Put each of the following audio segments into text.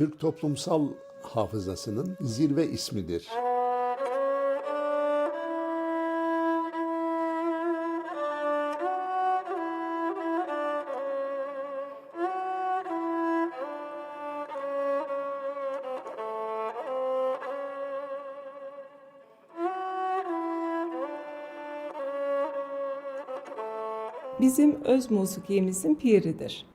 Türk toplumsal hafızasının zirve ismidir. Bizim öz musikimizin piridir.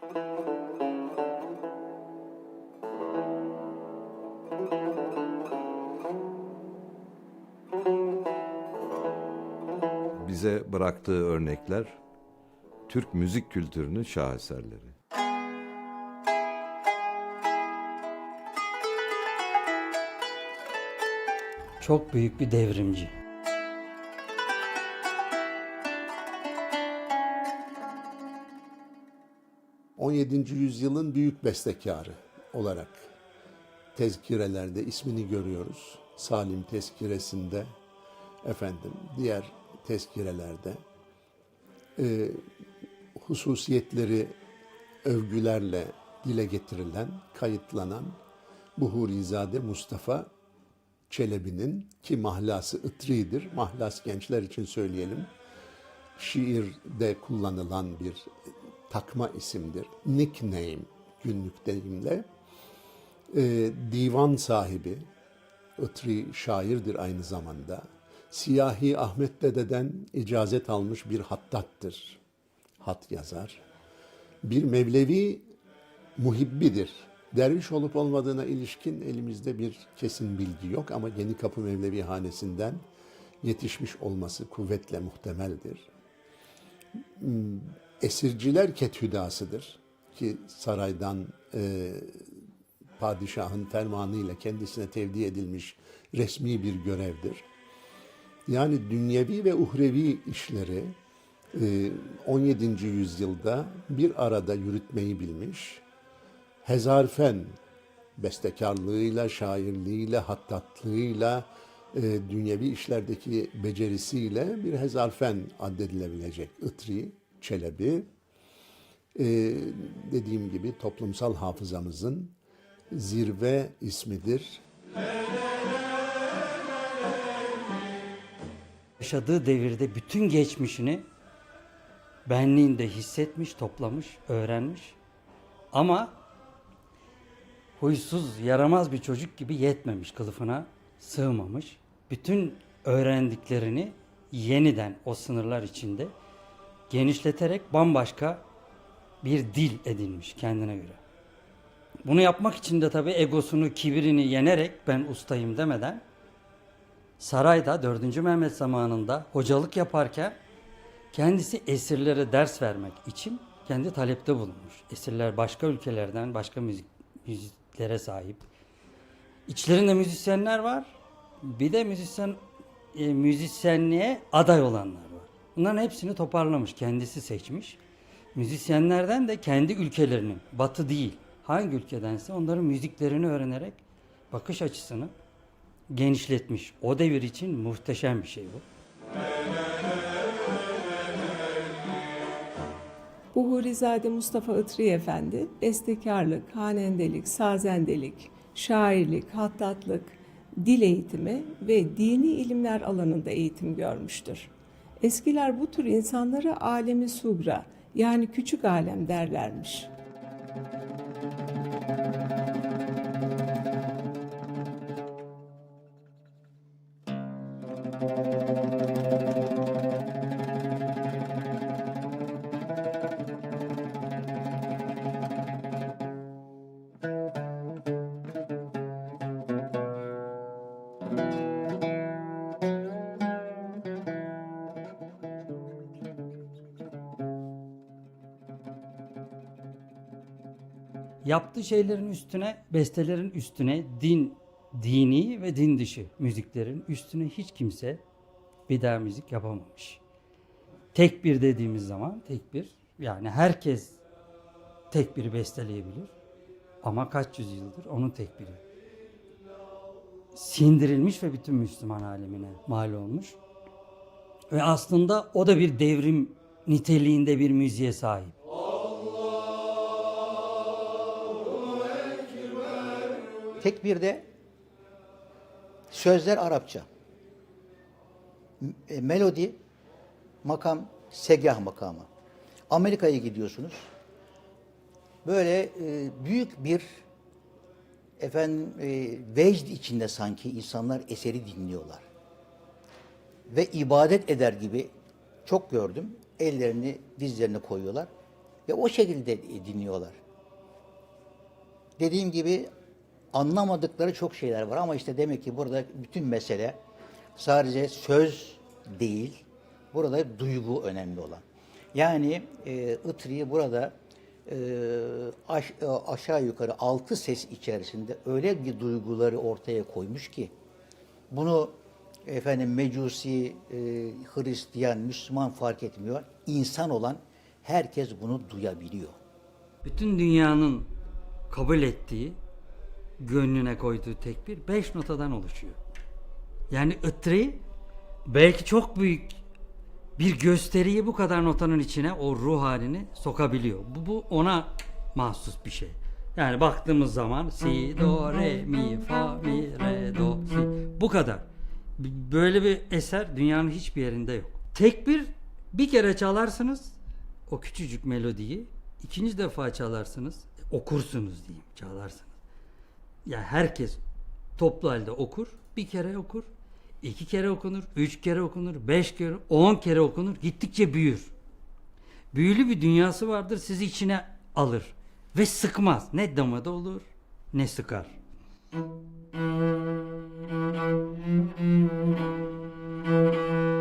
Bıraktığı örnekler Türk müzik kültürünün şaheserleri. Çok büyük bir devrimci. — 17. yüzyılın büyük bestekarı olarak tezkirelerde ismini görüyoruz. Salim tezkiresinde, efendim diğer tezkirelerde e, hususiyetleri övgülerle dile getirilen, kayıtlanan Buhurizade Mustafa Çelebi'nin ki mahlası ıtridir. Mahlas gençler için söyleyelim. Şiirde kullanılan bir takma isimdir. Nickname günlük deyimle. Ee, divan sahibi, ıtri şairdir aynı zamanda. Siyahi Ahmet Dede'den icazet almış bir hattattır. Hat yazar. Bir Mevlevi muhibbidir. Derviş olup olmadığına ilişkin elimizde bir kesin bilgi yok ama Yeni Kapı Mevlevi Hanesi'nden yetişmiş olması kuvvetle muhtemeldir. Hmm, Esirciler kethüdasıdır ki saraydan e, padişahın fermanıyla kendisine tevdi edilmiş resmi bir görevdir. Yani dünyevi ve uhrevi işleri e, 17. yüzyılda bir arada yürütmeyi bilmiş, hezarfen bestekarlığıyla, şairliğiyle, hattatlığıyla, e, dünyevi işlerdeki becerisiyle bir hezarfen addedilebilecek Itri, Çelebi, e, dediğim gibi toplumsal hafızamızın zirve ismidir. Yaşadığı devirde bütün geçmişini benliğinde hissetmiş, toplamış, öğrenmiş. Ama huysuz, yaramaz bir çocuk gibi yetmemiş, kılıfına sığmamış. Bütün öğrendiklerini yeniden o sınırlar içinde genişleterek bambaşka bir dil edinmiş kendine göre. Bunu yapmak için de tabii egosunu, kibirini yenerek ben ustayım demeden sarayda 4. Mehmet zamanında hocalık yaparken kendisi esirlere ders vermek için kendi talepte bulunmuş. Esirler başka ülkelerden başka müzik, müziklere sahip. İçlerinde müzisyenler var. Bir de müzisyen e, müzisyenliğe aday olanlar var. Bunların hepsini toparlamış, kendisi seçmiş. Müzisyenlerden de kendi ülkelerinin, batı değil, hangi ülkedense onların müziklerini öğrenerek bakış açısını genişletmiş. O devir için muhteşem bir şey bu. Buhurizade Mustafa Itri Efendi, bestekarlık, hanendelik, sazendelik, şairlik, hattatlık, dil eğitimi ve dini ilimler alanında eğitim görmüştür. Eskiler bu tür insanlara alemi sugra yani küçük alem derlermiş. Yaptığı şeylerin üstüne, bestelerin üstüne din, dini ve din dışı müziklerin üstüne hiç kimse bir daha müzik yapamamış. Tek bir dediğimiz zaman tek bir yani herkes tek biri besteleyebilir. Ama kaç yüzyıldır onun tek biri. Sindirilmiş ve bütün Müslüman alemine mal olmuş. Ve aslında o da bir devrim niteliğinde bir müziğe sahip. Tek bir de sözler Arapça. E, Melodi, makam, segah makamı. Amerika'ya gidiyorsunuz. Böyle e, büyük bir efendim e, vecd içinde sanki insanlar eseri dinliyorlar. Ve ibadet eder gibi çok gördüm. Ellerini dizlerine koyuyorlar ve o şekilde e, dinliyorlar dediğim gibi anlamadıkları çok şeyler var ama işte demek ki burada bütün mesele sadece söz değil, burada duygu önemli olan. Yani e, Itri'yi burada e, aş- e, aşağı yukarı altı ses içerisinde öyle bir duyguları ortaya koymuş ki bunu efendim Mecusi, e, Hristiyan, Müslüman fark etmiyor. İnsan olan herkes bunu duyabiliyor. bütün dünyanın kabul ettiği, gönlüne koyduğu tekbir beş notadan oluşuyor. Yani ıtri belki çok büyük bir gösteriyi bu kadar notanın içine o ruh halini sokabiliyor. Bu, bu ona mahsus bir şey. Yani baktığımız zaman si, do, re, mi, fa, mi, re, do, si. Bu kadar. Böyle bir eser dünyanın hiçbir yerinde yok. Tekbir bir kere çalarsınız o küçücük melodiyi. ikinci defa çalarsınız, okursunuz diyeyim, çalarsınız. Ya herkes toplu halde okur, bir kere okur, iki kere okunur, üç kere okunur, beş kere, on kere okunur, gittikçe büyür. Büyülü bir dünyası vardır, sizi içine alır ve sıkmaz. Ne damada olur, ne sıkar. Evet.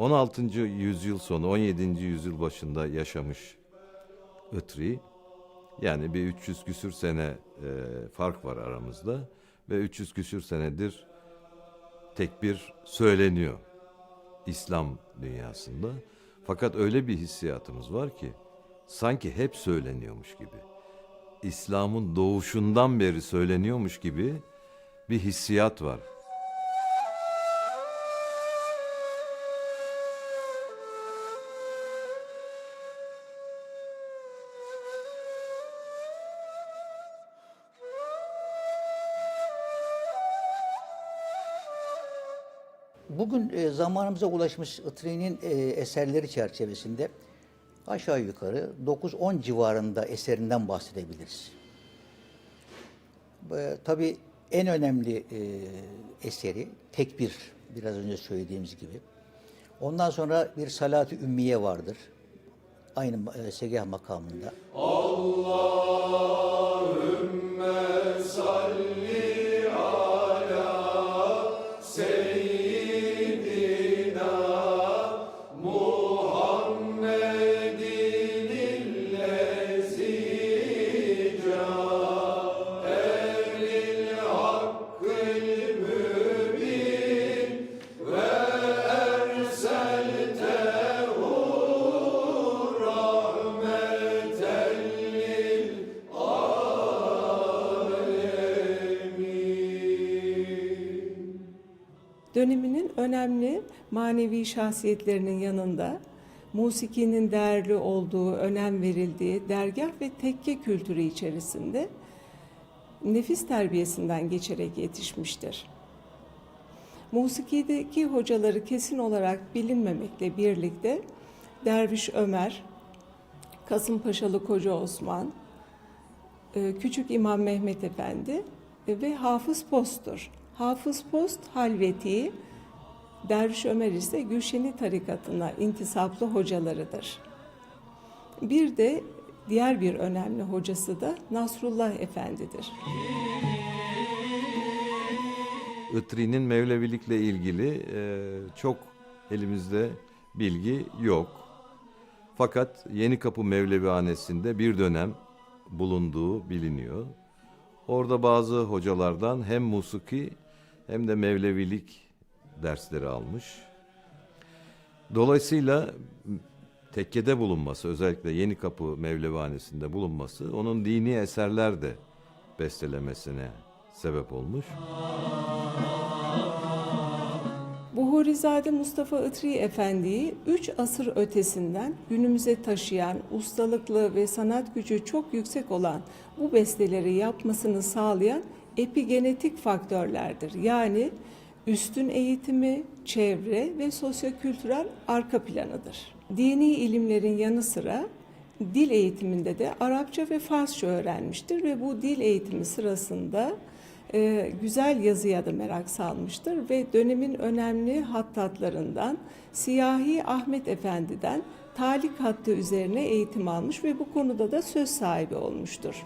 16. yüzyıl sonu 17. yüzyıl başında yaşamış Itri. Yani bir 300 küsür sene e, fark var aramızda ve 300 küsür senedir tekbir söyleniyor İslam dünyasında. Fakat öyle bir hissiyatımız var ki sanki hep söyleniyormuş gibi. İslam'ın doğuşundan beri söyleniyormuş gibi bir hissiyat var. Bugün e, zamanımıza ulaşmış Itri'nin e, eserleri çerçevesinde aşağı yukarı 9-10 civarında eserinden bahsedebiliriz. E, tabii en önemli e, eseri tekbir biraz önce söylediğimiz gibi. Ondan sonra bir salat-ı ümmiye vardır. Aynı e, segah makamında. Döneminin önemli manevi şahsiyetlerinin yanında musikinin değerli olduğu, önem verildiği dergah ve tekke kültürü içerisinde nefis terbiyesinden geçerek yetişmiştir. Musikideki hocaları kesin olarak bilinmemekle birlikte Derviş Ömer, Kasımpaşalı Hoca Osman, e, Küçük İmam Mehmet Efendi e, ve Hafız Post'tur. Hafız Post Halveti, Derviş Ömer ise Gülşeni tarikatına intisaplı hocalarıdır. Bir de diğer bir önemli hocası da Nasrullah Efendi'dir. Itri'nin Mevlevilikle ilgili e, çok elimizde bilgi yok. Fakat Yenikapı Mevlevihanesi'nde bir dönem bulunduğu biliniyor. Orada bazı hocalardan hem musiki hem de Mevlevilik dersleri almış. Dolayısıyla tekkede bulunması, özellikle Yenikapı Mevlevihanesi'nde bulunması onun dini eserler de bestelemesine sebep olmuş. Buhurizade Mustafa Itri Efendi'yi 3 asır ötesinden günümüze taşıyan, ustalıklı ve sanat gücü çok yüksek olan bu besteleri yapmasını sağlayan epigenetik faktörlerdir. Yani üstün eğitimi, çevre ve sosyokültürel arka planıdır. Dini ilimlerin yanı sıra dil eğitiminde de Arapça ve Farsça öğrenmiştir ve bu dil eğitimi sırasında e, güzel yazıya da merak salmıştır ve dönemin önemli hattatlarından Siyahi Ahmet Efendi'den talik hattı üzerine eğitim almış ve bu konuda da söz sahibi olmuştur.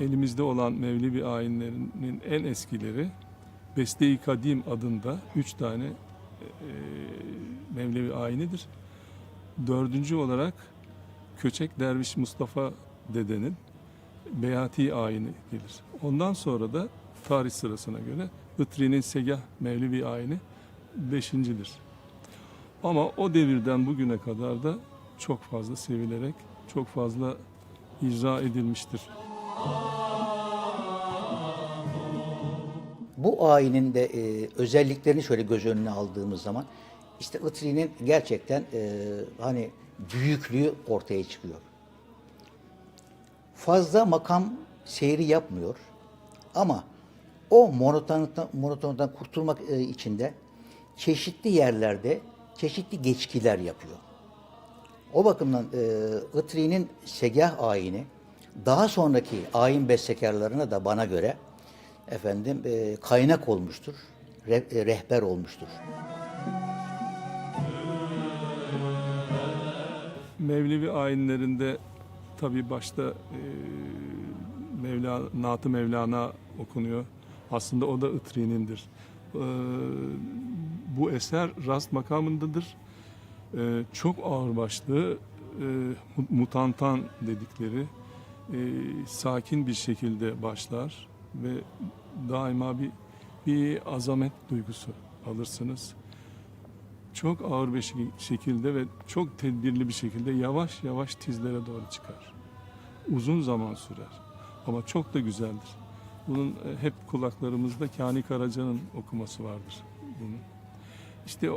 Elimizde olan Mevlevi ayinlerinin en eskileri Beste-i Kadim adında üç tane e, Mevlevi ayinidir. Dördüncü olarak Köçek Derviş Mustafa dedenin Beyati ayini gelir. Ondan sonra da tarih sırasına göre Itri'nin Segah Mevlevi ayini beşincidir. Ama o devirden bugüne kadar da çok fazla sevilerek, çok fazla icra edilmiştir. Bu ayinin de e, özelliklerini şöyle göz önüne aldığımız zaman işte Itri'nin gerçekten e, hani büyüklüğü ortaya çıkıyor. Fazla makam seyri yapmıyor ama o monotonluktan, monotonluktan kurtulmak e, için de çeşitli yerlerde çeşitli geçkiler yapıyor. O bakımdan e, Itri'nin Segah ayini daha sonraki ayin bestekarlarına da bana göre efendim e, kaynak olmuştur, re- e, rehber olmuştur. Mevlevi ayinlerinde tabi başta e, Mevla, Naat-ı Mevlana okunuyor. Aslında o da Itri'nindir. E, bu eser rast makamındadır. E, çok ağırbaşlı, e, mu- mutantan dedikleri e, sakin bir şekilde başlar ve daima bir bir azamet duygusu alırsınız çok ağır bir şek- şekilde ve çok tedbirli bir şekilde yavaş yavaş tizlere doğru çıkar. Uzun zaman sürer ama çok da güzeldir. Bunun e, hep kulaklarımızda Kani Karaca'nın okuması vardır bunu. İşte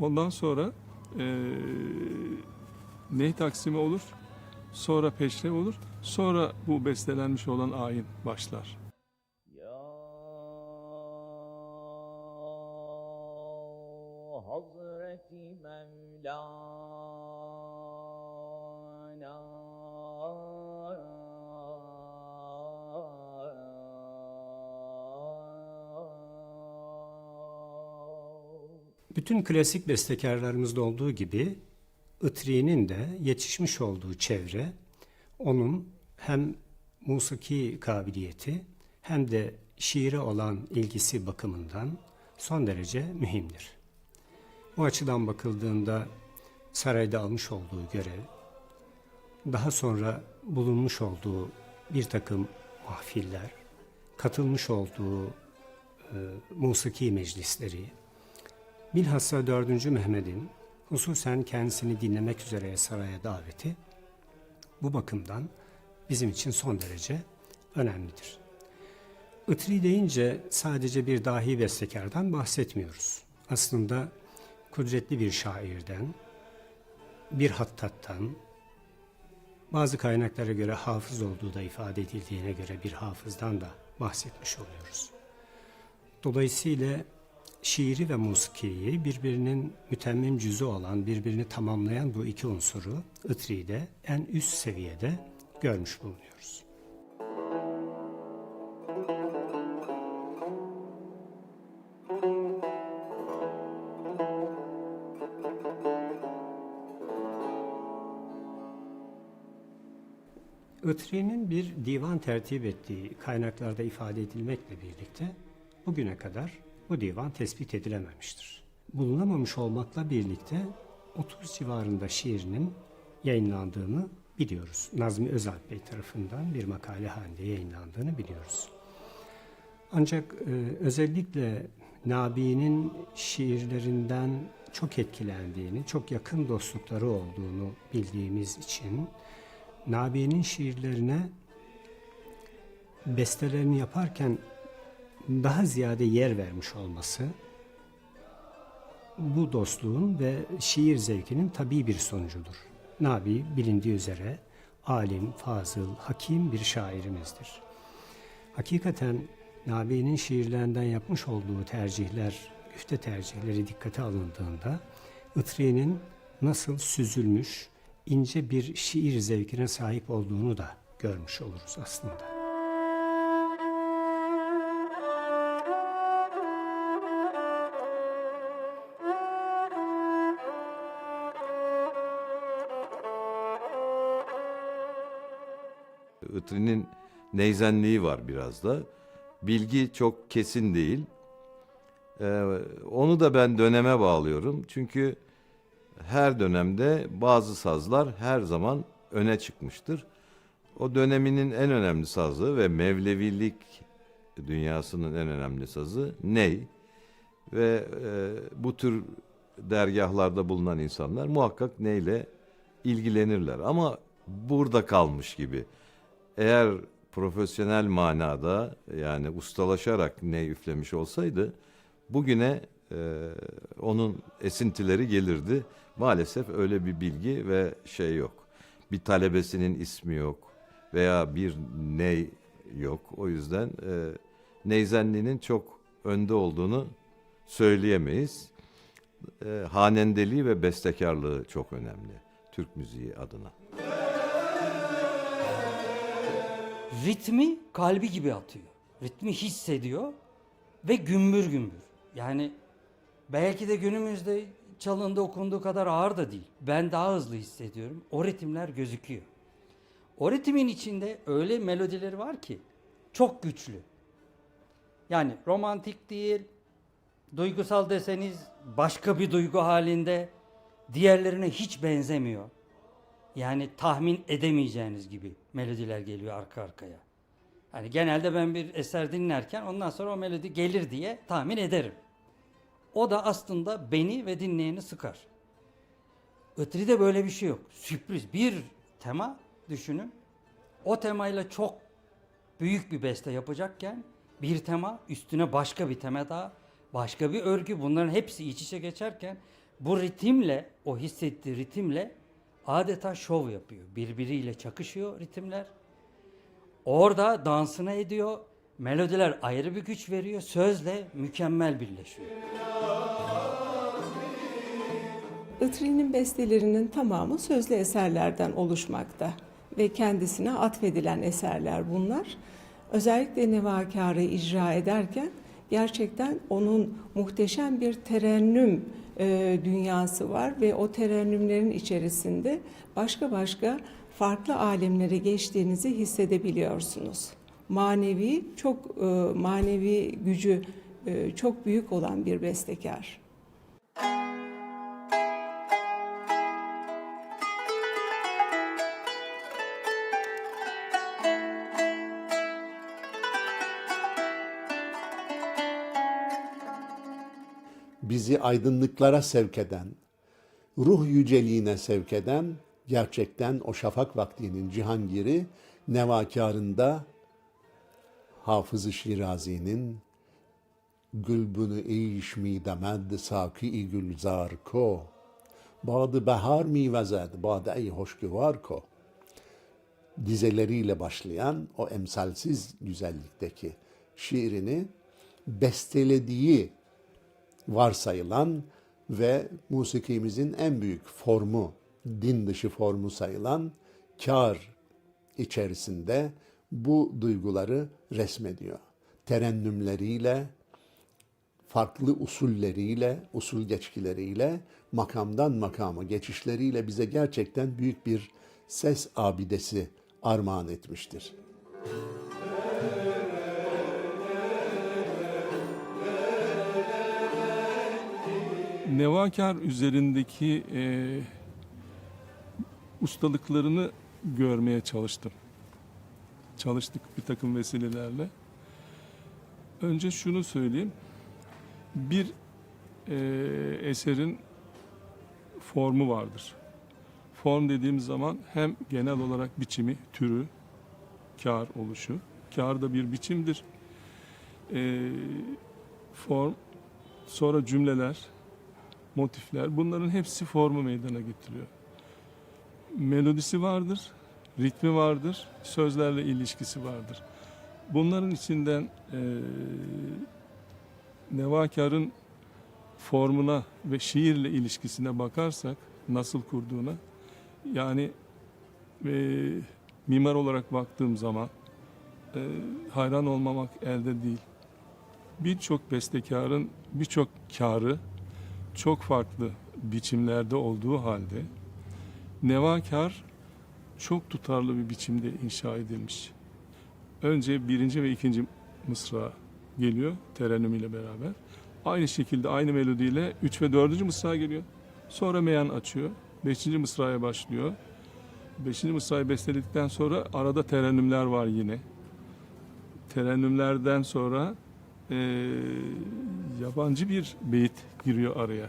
ondan sonra e, ney taksimi olur, sonra peşrev olur, sonra bu bestelenmiş olan ayin başlar. Ya Hazreti Mevlana Bütün klasik bestekarlarımızda olduğu gibi Itri'nin de yetişmiş olduğu çevre onun hem musiki kabiliyeti hem de şiire olan ilgisi bakımından son derece mühimdir. Bu açıdan bakıldığında sarayda almış olduğu görev, daha sonra bulunmuş olduğu bir takım mahfiller, katılmış olduğu e, musiki meclisleri, Bilhassa 4. Mehmet'in hususen kendisini dinlemek üzere saraya daveti bu bakımdan bizim için son derece önemlidir. Itri deyince sadece bir dahi bestekardan bahsetmiyoruz. Aslında kudretli bir şairden, bir hattattan, bazı kaynaklara göre hafız olduğu da ifade edildiğine göre bir hafızdan da bahsetmiş oluyoruz. Dolayısıyla şiiri ve musikiyi birbirinin mütemmim cüzü olan, birbirini tamamlayan bu iki unsuru Itri'de en üst seviyede görmüş bulunuyoruz. Itri'nin bir divan tertip ettiği kaynaklarda ifade edilmekle birlikte bugüne kadar bu divan tespit edilememiştir. Bulunamamış olmakla birlikte 30 civarında şiirinin yayınlandığını biliyoruz. Nazmi Özalp Bey tarafından bir makale halinde yayınlandığını biliyoruz. Ancak e, özellikle Nabi'nin şiirlerinden çok etkilendiğini, çok yakın dostlukları olduğunu bildiğimiz için Nabi'nin şiirlerine bestelerini yaparken daha ziyade yer vermiş olması bu dostluğun ve şiir zevkinin tabii bir sonucudur. Nabi bilindiği üzere alim, fazıl, hakim bir şairimizdir. Hakikaten Nabi'nin şiirlerinden yapmış olduğu tercihler, güfte tercihleri dikkate alındığında Itri'nin nasıl süzülmüş, ince bir şiir zevkine sahip olduğunu da görmüş oluruz aslında. Itri'nin neyzenliği var biraz da. Bilgi çok kesin değil. Ee, onu da ben döneme bağlıyorum. Çünkü her dönemde bazı sazlar her zaman öne çıkmıştır. O döneminin en önemli sazı ve Mevlevilik dünyasının en önemli sazı ney? Ve e, bu tür dergahlarda bulunan insanlar muhakkak neyle ilgilenirler. Ama burada kalmış gibi. Eğer profesyonel manada yani ustalaşarak ne üflemiş olsaydı bugüne e, onun esintileri gelirdi. Maalesef öyle bir bilgi ve şey yok. Bir talebesinin ismi yok veya bir ney yok. O yüzden e, neyzenliğinin çok önde olduğunu söyleyemeyiz. E, hanendeliği ve bestekarlığı çok önemli Türk müziği adına. Ritmi kalbi gibi atıyor. Ritmi hissediyor ve gümbür gümbür. Yani belki de günümüzde çalındı okunduğu kadar ağır da değil. Ben daha hızlı hissediyorum. O ritimler gözüküyor. O ritmin içinde öyle melodileri var ki çok güçlü. Yani romantik değil, duygusal deseniz başka bir duygu halinde diğerlerine hiç benzemiyor. Yani tahmin edemeyeceğiniz gibi melodiler geliyor arka arkaya. Hani genelde ben bir eser dinlerken ondan sonra o melodi gelir diye tahmin ederim. O da aslında beni ve dinleyeni sıkar. Ötri'de böyle bir şey yok. Sürpriz bir tema düşünün. O temayla çok büyük bir beste yapacakken bir tema üstüne başka bir tema daha başka bir örgü bunların hepsi iç içe geçerken bu ritimle o hissettiği ritimle adeta şov yapıyor. Birbiriyle çakışıyor ritimler. Orada dansına ediyor. Melodiler ayrı bir güç veriyor. Sözle mükemmel birleşiyor. Itri'nin bestelerinin tamamı sözlü eserlerden oluşmakta ve kendisine atfedilen eserler bunlar. Özellikle Nevakar'ı icra ederken gerçekten onun muhteşem bir terennüm e, dünyası var ve o terennümlerin içerisinde başka başka farklı alemlere geçtiğinizi hissedebiliyorsunuz. Manevi çok e, manevi gücü e, çok büyük olan bir bestekar. Bizi aydınlıklara sevk eden, ruh yüceliğine sevk eden gerçekten o şafak vaktinin Cihangir'i nevakarında Hafız-ı Şirazi'nin Gülbünü iş mi demed saki gülzar ko. Badı behar mi vezed bade ey hoşgüvar ko. Dizeleriyle başlayan o emsalsiz güzellikteki şiirini bestelediği varsayılan ve musikimizin en büyük formu, din dışı formu sayılan kar içerisinde bu duyguları resmediyor. Terennümleriyle, farklı usulleriyle, usul geçkileriyle, makamdan makama geçişleriyle bize gerçekten büyük bir ses abidesi armağan etmiştir. Nevakar üzerindeki e, ustalıklarını görmeye çalıştım. Çalıştık bir takım vesilelerle. Önce şunu söyleyeyim. Bir e, eserin formu vardır. Form dediğim zaman hem genel olarak biçimi, türü, kar oluşu. Kar da bir biçimdir. E, form, sonra cümleler, motifler bunların hepsi formu meydana getiriyor. Melodisi vardır, ritmi vardır, sözlerle ilişkisi vardır. Bunların içinden eee Nevakar'ın formuna ve şiirle ilişkisine bakarsak nasıl kurduğuna yani eee, mimar olarak baktığım zaman eee, hayran olmamak elde değil. Birçok bestekarın birçok karı çok farklı biçimlerde olduğu halde Nevakar çok tutarlı bir biçimde inşa edilmiş. Önce birinci ve ikinci mısra geliyor terennüm ile beraber. Aynı şekilde aynı melodiyle üç ve dördüncü mısra geliyor. Sonra meyan açıyor. Beşinci mısraya başlıyor. Beşinci mısrayı besteledikten sonra arada terennümler var yine. Terennümlerden sonra eee, yabancı bir beyit giriyor araya.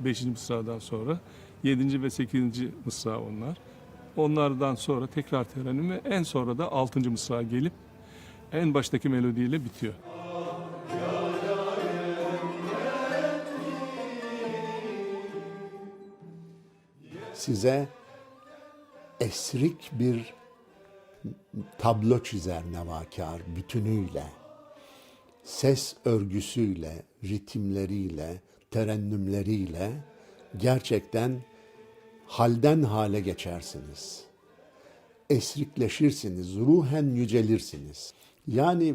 Beşinci mısradan sonra. Yedinci ve sekizinci mısra onlar. Onlardan sonra tekrar terennüm ve en sonra da altıncı mısra gelip en baştaki melodiyle bitiyor. size esrik bir tablo çizer nevakar bütünüyle. Ses örgüsüyle, ritimleriyle, terennümleriyle gerçekten halden hale geçersiniz. Esrikleşirsiniz, ruhen yücelirsiniz. Yani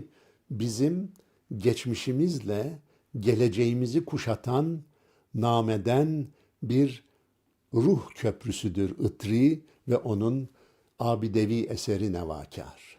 bizim geçmişimizle geleceğimizi kuşatan, nameden bir ruh köprüsüdür Itri ve onun abidevi eseri Nevakar.